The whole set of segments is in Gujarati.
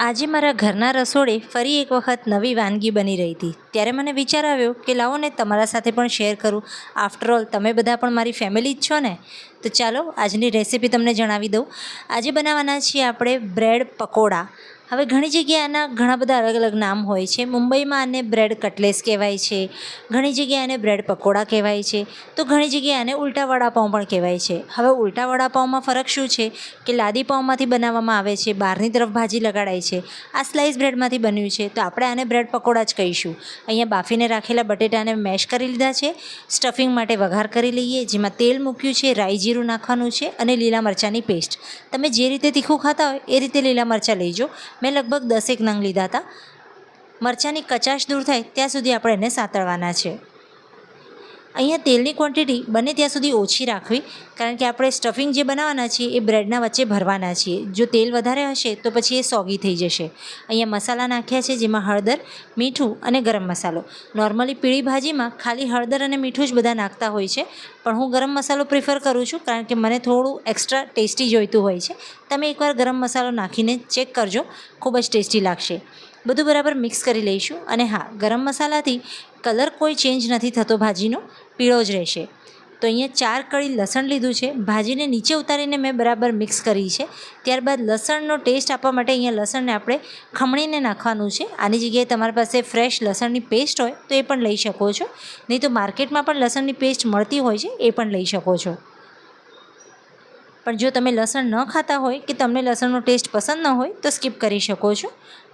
આજે મારા ઘરના રસોડે ફરી એક વખત નવી વાનગી બની રહી હતી. ત્યારે મને વિચાર આવ્યો કે લાવો ને તમારા સાથે પણ શેર કરું. આફ્ટર ઓલ તમે બધા પણ મારી ફેમિલી જ છો ને? તો ચાલો, આજની રેસીપી તમને જણાવી દઉં. આજે બનાવવાના છીએ આપણે બ્રેડ પકોડા. હવે ઘણી જગ્યાએ આના ઘણા બધા અલગ અલગ નામ હોય છે. મુંબઈમાં આને બ્રેડ કટલેસ કહેવાય છે. ઘણી જગ્યાએ આને બ્રેડ પકોડા કહેવાય છે. તો ઘણી જગ્યાએ આને ઉલટા વડાપાઉં પણ કહેવાય છે. હવે ઉલટા વડાપાઉંમાં ફરક શું છે? કે લાદી પાઉંમાંથી બનાવવામાં આવે છે, બહારની તરફ ભાજી લગાડાય છે. આ સ્લાઇસ બ્રેડમાંથી બન્યું છે. તો આપણે આને બ્રેડ પકોડા જ કહીશું. અહીંયા બાફીને રાખેલા બટેટાને મેશ કરી લીધા છે. સ્ટફિંગ માટે વઘાર કરી લઈએ, જેમાં તેલ મૂક્યું છે, રાઈ જીરું નાખવાનું છે અને લીલા મરચાંની પેસ્ટ. તમે જે રીતે તીખું ખાતા હોય એ રીતે લીલા મરચાં લેજો. મેં લગભગ દસેક નંગ લીધા હતા. મરચાંની કચાશ દૂર થાય, ત્યાં સુધી આપણે એને સાતળવાના છે. અહીંયા તેલની ક્વોન્ટિટી બને ત્યાં સુધી ઓછી રાખવી, કારણ કે આપણે સ્ટફિંગ જે બનાવવાના છીએ એ બ્રેડના વચ્ચે ભરવાના છીએ. જો તેલ વધારે હશે તો પછી એ સોગી થઈ જશે. અહીંયા મસાલા નાખ્યા છે જેમાં હળદર, મીઠું અને ગરમ મસાલો. નોર્મલી પીળી ભાજીમાં ખાલી હળદર અને મીઠું જ બધા નાખતા હોય છે, પણ હું ગરમ મસાલો પ્રિફર કરું છું, કારણ કે મને થોડું એક્સ્ટ્રા ટેસ્ટી જોઈતું હોય છે. તમે એકવાર ગરમ મસાલો નાખીને ચેક કરજો, ખૂબ જ ટેસ્ટી લાગશે. બધું બરાબર મિક્સ કરી લઈશું. અને હા, ગરમ મસાલાથી કલર કોઈ ચેન્જ નથી થતો ભાજીનો. પીળો જ રહેશે. તો અહીંયા ચાર કળી લસણ લીધું છે. ભાજીને નીચે ઉતારીને મેં બરાબર મિક્સ કરી છે. ત્યારબાદ લસણનો ટેસ્ટ આપવા માટે અહીંયા લસણને આપણે ખમણીને નાખવાનું છે. આની જગ્યાએ તમારી પાસે ફ્રેશ લસણની પેસ્ટ હોય તો એ પણ લઈ શકો છો. નહીં તો માર્કેટમાં પણ લસણની પેસ્ટ મળતી હોય છે, એ પણ લઈ શકો છો. પણ જો તમે લસણ ન ખાતા હોય કે તમને લસણનો ટેસ્ટ પસંદ ન હોય તો સ્કીપ કરી શકો છો.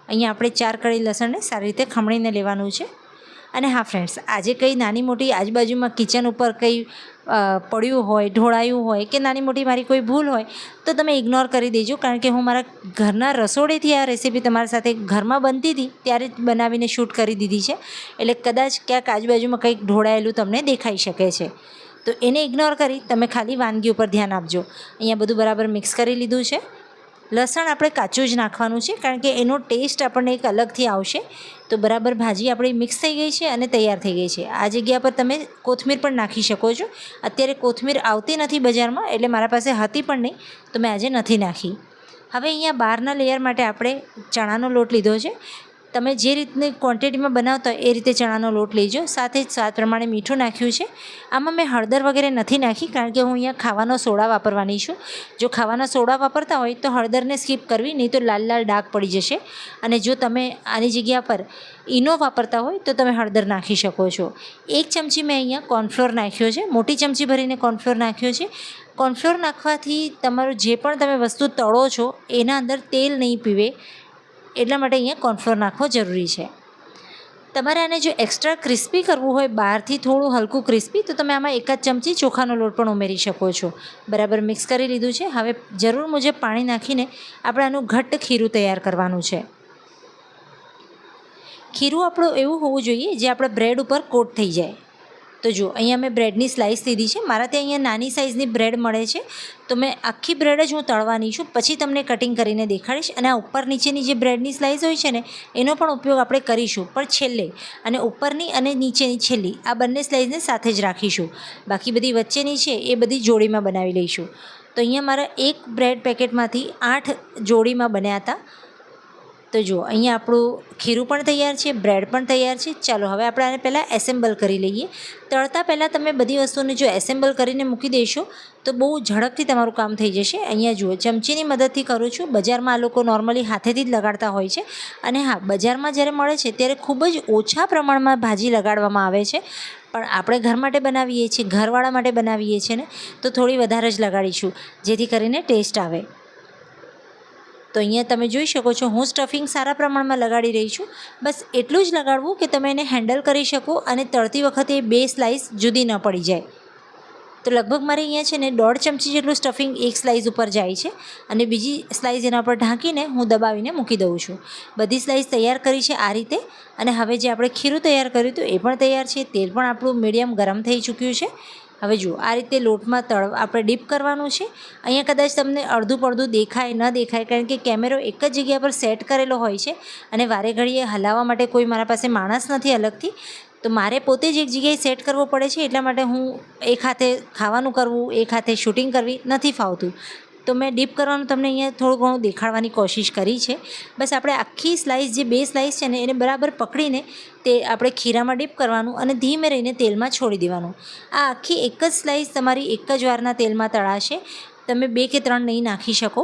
અહીંયા આપણે ચાર કળી લસણને સારી રીતે ખમણીને લેવાનું છે. અને હા ફ્રેન્ડ્સ આજે કંઈ નાની મોટી આજુબાજુમાં કિચન ઉપર કંઈ પડ્યું હોય, ઢોળાયું હોય કે નાની મોટી મારી કોઈ ભૂલ હોય, તો તમે ઇગ્નોર કરી દેજો. કારણ કે હું મારા ઘરના રસોડેથી આ રેસીપી તમારી સાથે ઘરમાં બનતી હતી, ત્યારે જ બનાવીને શૂટ કરી દીધી છે. એટલે કદાચ ક્યાંક આજુબાજુમાં કંઈક ઢોળાયેલું તમને દેખાઈ શકે છે. તો એને ઇગ્નોર કરી તમે ખાલી વાનગી ઉપર ધ્યાન આપજો. અહીંયા બધું બરાબર મિક્સ કરી લીધું છે. લસણ આપણે કાચું જ નાખવાનું છે, કારણ કે એનો ટેસ્ટ આપણને એક અલગથી આવશે. તો બરાબર ભાજી આપણી મિક્સ થઈ ગઈ છે અને તૈયાર થઈ ગઈ છે. આ જગ્યા પર તમે કોથમીર પણ નાખી શકો છો. અત્યારે કોથમીર આવતી નથી બજારમાં, એટલે મારા પાસે હતી પણ નહીં, તો મેં આજે નથી નાખી. હવે અહીંયા બહારના લેયર માટે આપણે ચણાનો લોટ લીધો છે. તમે જે રીતની ક્વોન્ટિટીમાં બનાવતા હોય એ રીતે ચણાનો લોટ લેજો. સાથે જ સ્વાદ પ્રમાણે મીઠું નાખ્યું છે. આમાં મેં હળદર વગેરે નથી નાખી કારણ કે હું અહીંયા ખાવાનો સોડા વાપરવાની છું. જો ખાવાના સોડા વાપરતા હોય તો હળદરને સ્કીપ કરવી, નહીં તો લાલ લાલ ડાઘ પડી જશે. અને જો તમે આની જગ્યા પર ઈનો વાપરતા હોય તો તમે હળદર નાખી શકો છો. એક ચમચી મેં અહીંયા કોર્નફ્લોર નાખ્યો છે. મોટી ચમચી ભરીને કોર્નફ્લોર નાખ્યો છે. કોર્નફ્લોર નાખવાથી તમારું જે પણ તમે વસ્તુ તળો છો, એના અંદર તેલ નહીં પીવે. એટલા માટે અહીંયા કોર્નફ્લોર નાખવો જરૂરી છે. તમારે આને જો એક્સ્ટ્રા ક્રિસ્પી કરવું હોય, બહારથી થોડું હલકું ક્રિસ્પી તો તમે આમાં એક જ ચમચી ચોખાનો લોટ પણ ઉમેરી શકો છો. બરાબર મિક્સ કરી લીધું છે. હવે જરૂર મુજબ પાણી નાખીને આપણે આનું ઘટ્ટ ખીરું તૈયાર કરવાનું છે. ખીરું આપણું એવું હોવું જોઈએ, જે આપણે બ્રેડ ઉપર કોટ થઈ જાય. તો જો, અહીંયા મેં બ્રેડની સ્લાઇસ લીધી છે. મારા ત્યાં અહીંયા નાની સાઇઝની બ્રેડ મળે છે. તો મેં આખી બ્રેડ જ હું તળવાની છું. પછી તમને કટિંગ કરીને દેખાડીશ. અને આ ઉપર નીચેની જે બ્રેડની સ્લાઇસ હોય છે ને, એનો પણ ઉપયોગ આપણે કરીશું. પણ છેલ્લે, અને ઉપરની અને નીચેની છેલ્લી, આ બંને સ્લાઇસને સાથે જ રાખીશું. બાકી બધી વચ્ચેની છે, એ બધી જોડીમાં બનાવી લઈશું. તો અહીંયા મારા એક બ્રેડ પેકેટમાંથી આઠ જોડીમાં બન્યા હતા. તો જુઓ, અહીંયા આપણું ખીરું પણ તૈયાર છે, બ્રેડ પણ તૈયાર છે. ચાલો, હવે આપણે આને પહેલાં એસેમ્બલ કરી લઈએ. તળતા પહેલાં તમે બધી વસ્તુને જો એસેમ્બલ કરીને મૂકી દેશો, તો બહુ ઝડપથી તમારું કામ થઈ જશે. અહીંયા જુઓ, ચમચીની મદદથી કરું છું. બજારમાં આ લોકો નોર્મલી હાથેથી જ લગાડતા હોય છે. અને હા, બજારમાં જ્યારે મળે છે, ત્યારે ખૂબ જ ઓછા પ્રમાણમાં ભાજી લગાડવામાં આવે છે. પણ આપણે ઘર માટે બનાવીએ છીએ, ઘરવાળા માટે બનાવીએ છીએ ને, તો થોડી વધારે જ લગાડીશું, જેથી કરીને ટેસ્ટ આવે. તો અહીંયા તમે જોઈ શકો છો, હું સ્ટફિંગ સારા પ્રમાણમાં લગાડી રહી છું. બસ એટલું જ લગાડવું કે તમે એને હેન્ડલ કરી શકો અને તળતી વખતે બે સ્લાઇસ જુદી ન પડી જાય. તો લગભગ મારે અહીંયા છે ને દોઢ ચમચી જેટલું સ્ટફિંગ એક સ્લાઇસ ઉપર જાય છે અને બીજી સ્લાઇસ એના પર ઢાંકીને હું દબાવીને મૂકી દઉં છું. બધી સ્લાઇસ તૈયાર કરી છે આ રીતે અને હવે જે આપણે ખીરું તૈયાર કર્યું હતું એ પણ તૈયાર છે. તેલ પણ આપણું મીડિયમ ગરમ થઈ ચૂક્યું છે. હવે જુઓ, આ રીતે લોટમાં તળ આપણે ડીપ કરવાનું છે. અહીંયા કદાચ તમને અડધું પડધું દેખાય, ન દેખાય, કારણ કે કેમેરો એક જ જગ્યા પર સેટ કરેલો હોય છે અને વારે ઘડીએ હલાવવા માટે કોઈ મારા પાસે માણસ નથી અલગથી. તો મારે પોતે જ એક જગ્યાએ સેટ કરવો પડે છે, એટલા માટે હું એક હાથે ખાવાનું કરવું, એક હાથે શૂટિંગ કરવી નથી ફાવતું. તો મેં ડીપ કરવાનું તમને અહીંયા થોડું ઘણું દેખાડવાની કોશિશ કરી છે. બસ આપણે આખી સ્લાઇસ જે બે સ્લાઇસ છે ને, એને બરાબર પકડીને તે આપણે ખીરામાં ડીપ કરવાનું અને ધીમે રહીને તેલમાં છોડી દેવાનું. આ આખી એક જ સ્લાઇસ તમારી એક જ વારના તેલમાં તળાશે. તમે બે કે ત્રણ નહીં નાખી શકો.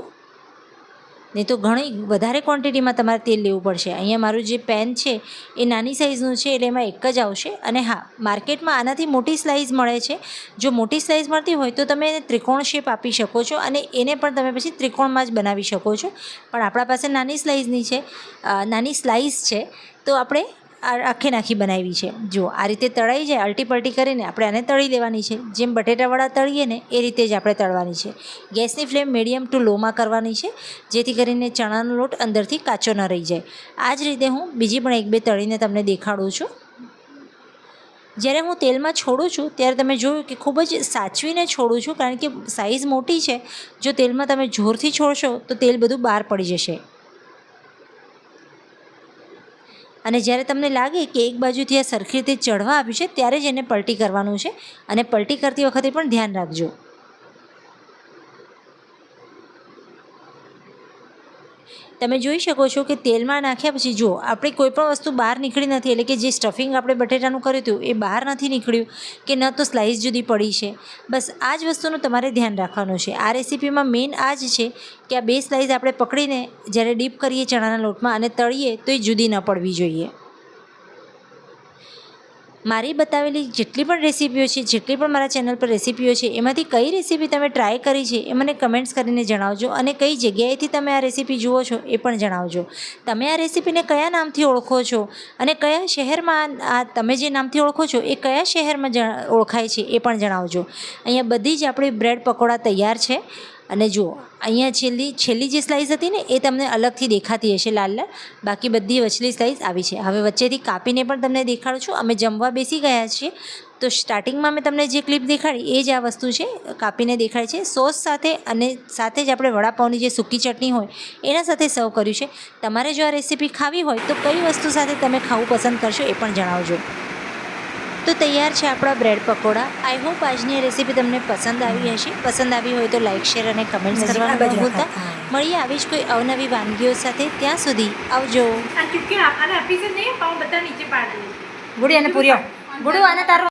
નહીં તો ઘણી, વધારે ક્વોન્ટિટીમાં તમારે તેલ લેવું પડશે. અહીંયા મારું જે પેન છે, એ નાની સાઇઝનું છે, એટલે એમાં એક જ આવશે. અને હા માર્કેટમાં આનાથી મોટી સ્લાઇઝ મળે છે. જો મોટી સ્લાઇઝ મળતી હોય તો તમે એને ત્રિકોણ શેપ આપી શકો છો અને એને પણ તમે પછી ત્રિકોણમાં જ બનાવી શકો છો. પણ આપણા પાસે નાની સ્લાઇઝની છે નાની સ્લાઇસ છે, તો આપણે આખે નાખી બનાવી છે. જો આ રીતે તળાઈ જાય અલટી પલટી કરીને આપણે આને તળી દેવાની છે. જેમ બટેટાવડા તળીએ ને, એ રીતે જ આપણે તળવાની છે. ગેસની ફ્લેમ મીડિયમ ટુ લોમાં કરવાની છે, જેથી કરીને ચણાનો લોટ અંદરથી કાચો ન રહી જાય. આ જ રીતે હું બીજી પણ એક બે તળીને તમને દેખાડું છું. જ્યારે હું તેલમાં છોડું છું, ત્યારે તમે જોયું કે ખૂબ જ સાચવીને છોડું છું, કારણ કે સાઇઝ મોટી છે. જો તેલમાં તમે જોરથી છોડશો, તો તેલ બધું બહાર પડી જશે. અને જ્યારે તમને લાગે કે એક બાજુથી આ સરખી રીતે ચઢવા આવ્યું છે, ત્યારે જ એને પલટી કરવાનું છે અને પલટી કરતી વખતે પણ ધ્યાન રાખજો. તમે જોઈ શકો છો કે તેલમાં નાખ્યા પછી જુઓ આપણે કોઈ પણ વસ્તુ બહાર નીકળી નથી, એટલે કે જે સ્ટફિંગ આપણે બટેટાનું કર્યું હતું, એ બહાર નથી નીકળ્યું, કે ન તો સ્લાઇસ જુદી પડી છે. બસ આ જ વસ્તુનું તમારે ધ્યાન રાખવાનું છે. આ રેસીપીમાં મેઇન આ જ છે કે આ બે સ્લાઇસ આપણે પકડીને જ્યારે ડીપ કરીએ ચણાના લોટમાં અને તળીએ, તો એ જુદી ન પડવી જોઈએ. મારી બતાવેલી જેટલી પણ રેસીપીઓ છે, જેટલી પણ મારા ચેનલ પર રેસીપીઓ છે, એમાંથી કઈ રેસીપી તમે ટ્રાય કરી છે એ મને કમેન્ટ્સ કરીને જણાવજો અને કઈ જગ્યાએથી તમે આ રેસીપી જુઓ છો એ પણ જણાવજો. તમે આ રેસીપીને કયા નામથી ઓળખો છો અને કયા શહેરમાં આ તમે જે નામથી ઓળખો છો એ કયા શહેરમાં ઓળખાય છે એ પણ જણાવજો. અહીંયા બધી જ આપણી બ્રેડ પકોડા તૈયાર છે. અને જુઓ, અહીંયા છેલ્લી છેલ્લી જે સ્લાઇસ હતી ને, એ તમને અલગથી દેખાતી હશે લાલ લાલ. બાકી બધી વચલી સ્લાઇસ આવી છે. હવે વચ્ચેથી કાપીને પણ તમને દેખાડું છું. અમે જમવા બેસી ગયા છીએ. તો સ્ટાર્ટિંગમાં મેં તમને જે ક્લિપ દેખાડી, એ જ આ વસ્તુ છે. કાપીને દેખાડી છે. સોસ સાથે અને સાથે જ આપણે વડાપાઉંની જે સૂકી ચટણી હોય, એના સાથે સર્વ કર્યું છે. તમારે જો આ રેસીપી ખાવી હોય, તો કઈ વસ્તુ સાથે તમે ખાવું પસંદ કરશો એ પણ જણાવજો. તો તૈયાર છે આપણા બ્રેડ પકોડા. આઈ હોપ આજની રેસીપી તમને પસંદ આવી હશે. પસંદ આવી હોય તો લાઇક શેર અને કમેન્ટ કરવાનું ભૂલતા. મળીએ આવી જ કોઈ અવનવી વાનગીઓ સાથે. ત્યાં સુધી આવજો. ગુડી અને પૂર્યો. ગુડુ અને તારો